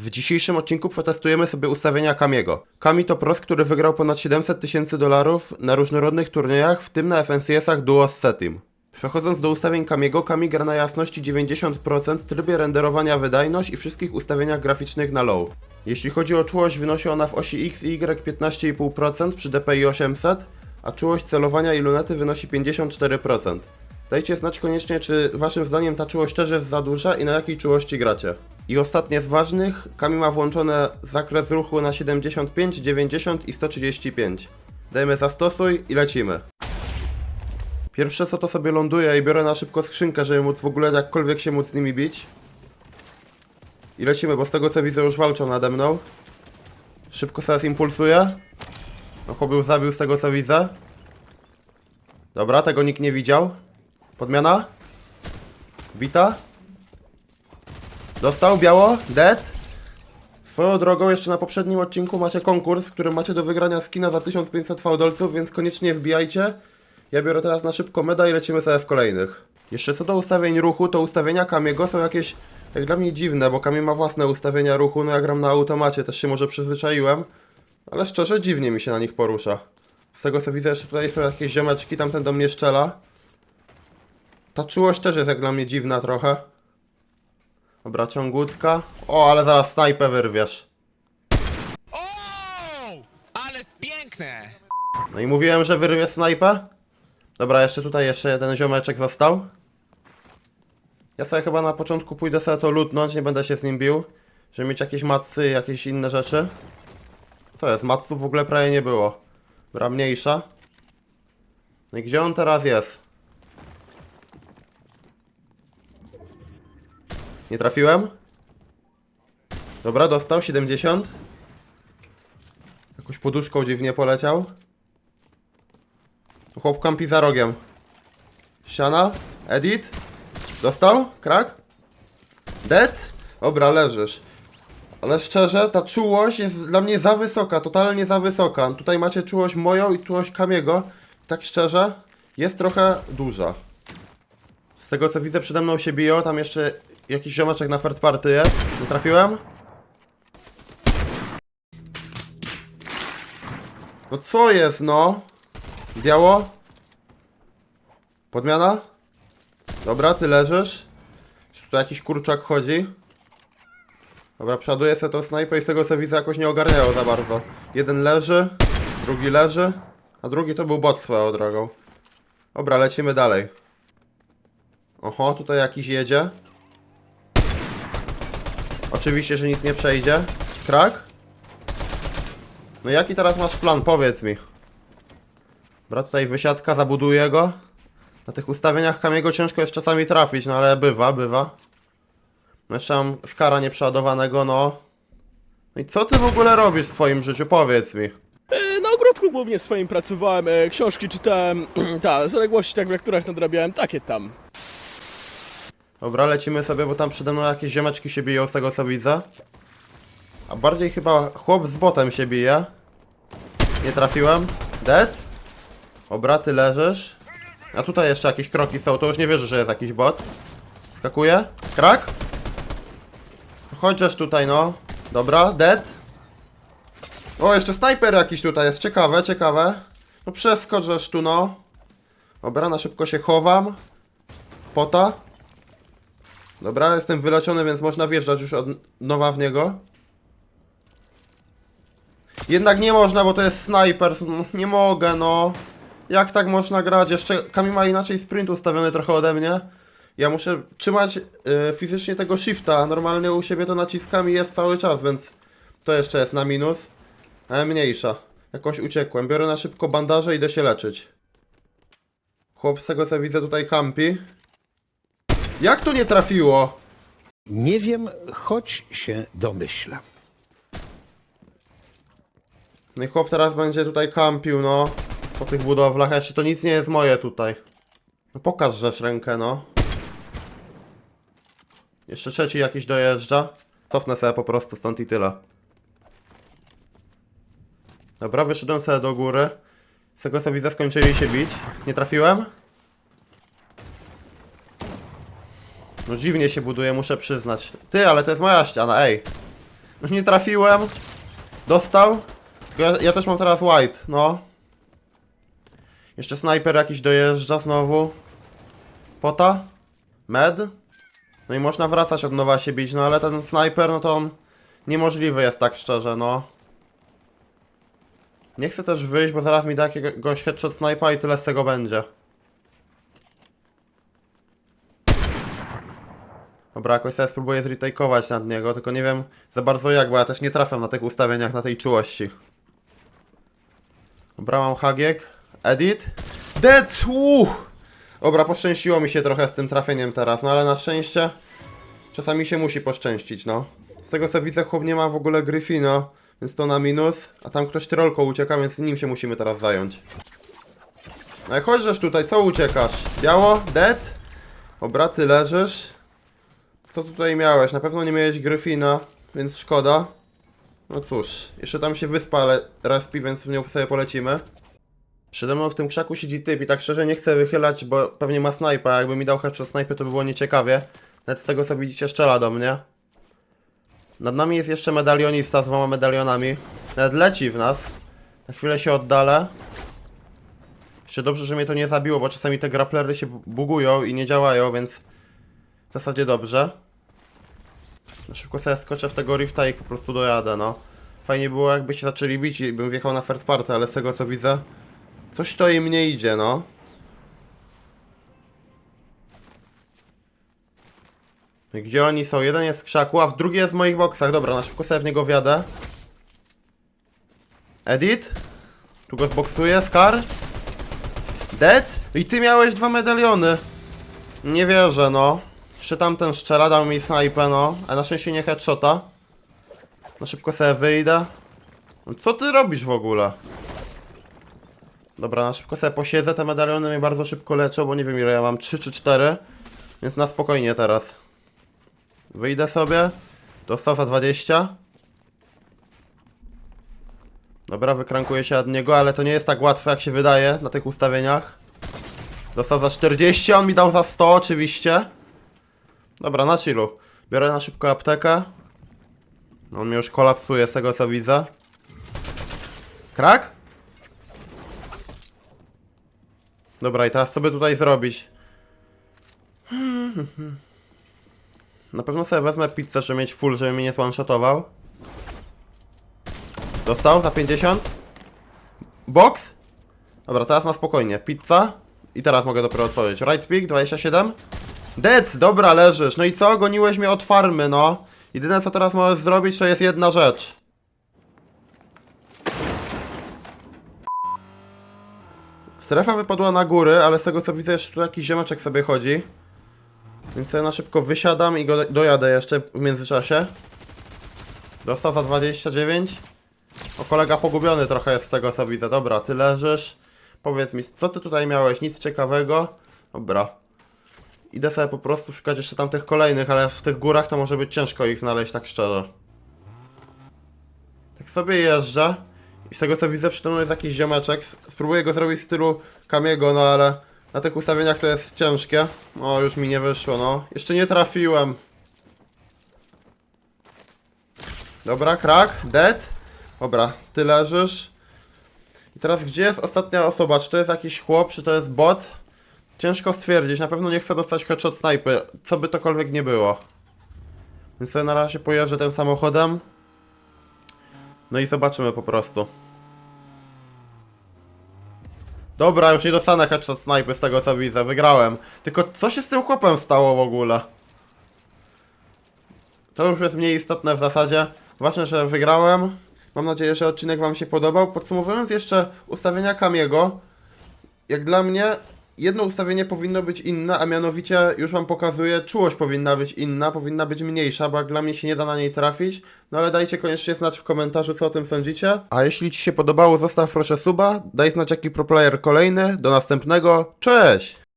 W dzisiejszym odcinku przetestujemy sobie ustawienia Kamiego. Kami to pros, który wygrał ponad 700 tysięcy dolarów na różnorodnych turniejach, w tym na FNCS-ach Duo z Setim. Przechodząc do ustawień Kamiego, Kami gra na jasności 90%, trybie renderowania wydajność i wszystkich ustawieniach graficznych na low. Jeśli chodzi o czułość, wynosi ona w osi X i Y 15,5% przy DPI 800, a czułość celowania i lunety wynosi 54%. Dajcie znać koniecznie, czy waszym zdaniem ta czułość też jest za duża i na jakiej czułości gracie. I ostatnie z ważnych, Kami ma włączone zakres ruchu na 75, 90 i 135. Dajmy zastosuj i lecimy. Pierwsze co to sobie ląduję i biorę na szybko skrzynkę, żeby móc w ogóle jakkolwiek się móc z nimi bić. I lecimy, bo z tego co widzę już walczą nade mną. Szybko sobie impulsuję. No chłopiec zabił z tego co widzę. Dobra, tego nikt nie widział. Podmiana. Bita. Dostał biało. Dead. Swoją drogą, jeszcze na poprzednim odcinku macie konkurs, w którym macie do wygrania skina za 1500 fałdolców, więc koniecznie wbijajcie. Ja biorę teraz na szybko meda i lecimy sobie w kolejnych. Jeszcze co do ustawień ruchu, to ustawienia Kamiego są jakieś, jak dla mnie dziwne, bo Kami ma własne ustawienia ruchu, no ja gram na automacie, też się może przyzwyczaiłem. Ale szczerze dziwnie mi się na nich porusza. Z tego co widzę, jeszcze tutaj są jakieś ziomeczki, tamten do mnie szczela. Ta czułość też jest jak dla mnie dziwna trochę. Dobra, ciągutka. O, ale zaraz snajpę wyrwiesz. O! Ale piękne! No i mówiłem, że wyrwie snajpę. Dobra, jeszcze tutaj jeszcze jeden ziomeczek został. Ja sobie chyba na początku pójdę sobie to lutnąć, nie będę się z nim bił. Żeby mieć jakieś macy jakieś inne rzeczy. Co jest? Maców w ogóle prawie nie było. Dobra, mniejsza. No i gdzie on teraz jest? Nie trafiłem? Dobra, dostał 70. Jakąś poduszką dziwnie poleciał. Chłop kampi za rogiem. Siana, edit. Dostał? Krak? Dead? Dobra, leżysz. Ale szczerze, ta czułość jest dla mnie za wysoka, totalnie za wysoka. Tutaj macie czułość moją i czułość Kamiego. Tak szczerze, jest trochę duża. Z tego co widzę, przede mną się biją, tam jeszcze jakiś ziomeczek na third party jest. Nie trafiłem? No co jest, no? Biało? Podmiana? Dobra, ty leżysz. Czy tu jakiś kurczak chodzi? Dobra, przeładuję sobie tą snajpę i z tego co widzę jakoś nie ogarniają za bardzo. Jeden leży, drugi leży, a drugi to był bot swoją drogą. Dobra, lecimy dalej. Oho, tutaj jakiś jedzie. Oczywiście, że nic nie przejdzie. Krak? No jaki teraz masz plan? Powiedz mi. Dobra, tutaj wysiadka, zabuduję go. Na tych ustawieniach Kamiego ciężko jest czasami trafić, no ale bywa, bywa. No jeszcze mam skara nieprzeładowanego, no. No i co ty w ogóle robisz w swoim życiu? Powiedz mi. E, Na ogródku głównie swoim pracowałem, e, książki czytałem, ta, zaległości tak w lekturach nadrabiałem, takie tam. Dobra, lecimy sobie, bo tam przede mną jakieś ziomeczki się biją z tego co widzę. A bardziej chyba chłop z botem się bije. Nie trafiłem. Dead? Dobra, ty leżysz. A tutaj jeszcze jakieś kroki są, to już nie wierzę, że jest jakiś bot. Skakuje. Krak? Chodźesz tutaj, no. Dobra, dead. O, jeszcze snajper jakiś tutaj jest, ciekawe, ciekawe. No przeskoczysz tu, no. Dobra, na szybko się chowam. Pota. Dobra, jestem wyleczony, więc można wjeżdżać już od nowa w niego. Jednak nie można, bo to jest snajper. No, Nie mogę, no. Jak tak można grać? Jeszcze Kami ma inaczej sprint ustawiony trochę ode mnie. Ja muszę trzymać y, fizycznie tego shifta. Normalnie u siebie to naciskami jest cały czas, więc to jeszcze jest na minus. Ale mniejsza. Jakoś uciekłem. Biorę na szybko bandaże i idę się leczyć. Chłop z tego co widzę tutaj kampi. Jak to nie trafiło? Nie wiem, choć się domyślam. No i chłop teraz będzie tutaj kampił, no. Po tych budowlach, jeszcze to nic nie jest moje tutaj. No pokaż żeż rękę, no. Jeszcze trzeci jakiś dojeżdża. Cofnę sobie po prostu stąd i tyle. Dobra, wyszedłem sobie do góry. Z tego co widzę skończyli się bić. Nie trafiłem? No dziwnie się buduje, muszę przyznać. Ty, ale to jest moja ściana, ej. Już nie trafiłem. Dostał. Ja, ja też mam teraz white, no. Jeszcze snajper jakiś dojeżdża znowu. Pota? Med? No i można wracać od nowa się bić, no ale ten snajper, no to on niemożliwy jest tak szczerze, no. Nie chcę też wyjść, bo zaraz mi da jakiegoś headshot snipa i tyle z tego będzie. Dobra, jakoś sobie spróbuję zretakeować nad niego, tylko nie wiem za bardzo jak, bo ja też nie trafiam na tych ustawieniach, na tej czułości. Dobra, mam hagiek. Edit. Dead! Uff! Dobra, poszczęściło mi się trochę z tym trafieniem teraz, no ale na szczęście czasami się musi poszczęścić, no. Z tego co widzę, chłop nie ma w ogóle Gryfina, więc to na minus, a tam ktoś trolką ucieka, więc nim się musimy teraz zająć. No chodźesz tutaj, co uciekasz? Biało? Dead? Dobra, ty leżysz. Co tutaj miałeś? Na pewno nie miałeś Gryfina, więc szkoda. No cóż, jeszcze tam się wyspa ale respi, więc w nią sobie polecimy. Przede mną w tym krzaku siedzi typ i tak szczerze nie chcę wychylać, bo pewnie ma snajpa. Jakby mi dał headshot snajpy, to by było nieciekawie. Nawet z tego co widzicie strzela do mnie. Nad nami jest jeszcze medalionista z dwoma medalionami. Nawet leci w nas. Na chwilę się oddalę. Jeszcze dobrze, że mnie to nie zabiło, bo czasami te grapplery się bu- bugują i nie działają, więc w zasadzie dobrze. No szybko sobie skoczę w tego rifta i po prostu dojadę, no. Fajnie było jakby się zaczęli bić i bym wjechał na third party, ale z tego co widzę, coś to im nie idzie, no. Gdzie oni są? Jeden jest w krzaku, a w drugi jest w moich boksach. Dobra, na szybko sobie w niego wjadę. Edit? Tu go zboksuję, Scar? Dead? I ty miałeś dwa medaliony. Nie wierzę, no. Jeszcze tamten strzela, dał mi snajpę, no. A na szczęście nie headshota. Na szybko sobie wyjdę. No Co ty robisz w ogóle? Dobra, na szybko sobie posiedzę. Te medaliony mnie bardzo szybko leczą, bo nie wiem ile ja mam. 3 czy 4. Więc na spokojnie teraz. Wyjdę sobie. Dostał za 20. Dobra, wykrankuję się od niego, ale to nie jest tak łatwe jak się wydaje na tych ustawieniach. Dostał za 40, on mi dał za 100 oczywiście. Dobra, na chillu. Biorę na szybko aptekę. On mnie już kolapsuje z tego co widzę. Krak? Dobra, i teraz co by tutaj zrobić? Na pewno sobie wezmę pizzę, żeby mieć full, żeby mnie nie one-shotował. Dostał za 50. Box? Dobra, teraz na spokojnie. Pizza. I teraz mogę dopiero otworzyć. Right pick 27. Dead, dobra, leżysz. No i co? Goniłeś mnie od farmy, no. Jedyne co teraz możesz zrobić, to jest jedna rzecz. Strefa wypadła na góry, ale z tego co widzę, jeszcze tu jakiś ziomeczek sobie chodzi. Więc ja na szybko wysiadam i go dojadę jeszcze w międzyczasie. Dostał za 29. O, kolega pogubiony trochę jest z tego co widzę. Dobra, ty leżysz. Powiedz mi, co ty tutaj miałeś? Nic ciekawego? Dobra. Idę sobie po prostu szukać jeszcze tamtych kolejnych, ale w tych górach to może być ciężko ich znaleźć, tak szczerze. Tak sobie jeżdżę. I z tego co widzę, przy tym jest jakiś ziomeczek. Spróbuję go zrobić w stylu Kamiego, no ale na tych ustawieniach to jest ciężkie. O, już mi nie wyszło, no. Jeszcze nie trafiłem. Dobra, krak, dead. Dobra, ty leżysz. I teraz gdzie jest ostatnia osoba? Czy to jest jakiś chłop, czy to jest bot? Ciężko stwierdzić, na pewno nie chcę dostać headshot snajpy, co by tokolwiek nie było. Więc sobie na razie pojeżdżę tym samochodem. No i zobaczymy po prostu. Dobra, już nie dostanę headshot snajpy z tego co widzę, wygrałem. Tylko co się z tym chłopem stało w ogóle? To już jest mniej istotne w zasadzie. Ważne, że wygrałem. Mam nadzieję, że odcinek Wam się podobał. Podsumowując jeszcze ustawienia Kamiego, jak dla mnie jedno ustawienie powinno być inne, a mianowicie już Wam pokazuję, czułość powinna być inna, powinna być mniejsza, bo jak dla mnie się nie da na niej trafić. No ale dajcie koniecznie znać w komentarzu, co o tym sądzicie. A jeśli Ci się podobało, zostaw proszę suba, daj znać jaki pro player kolejny. Do następnego, cześć!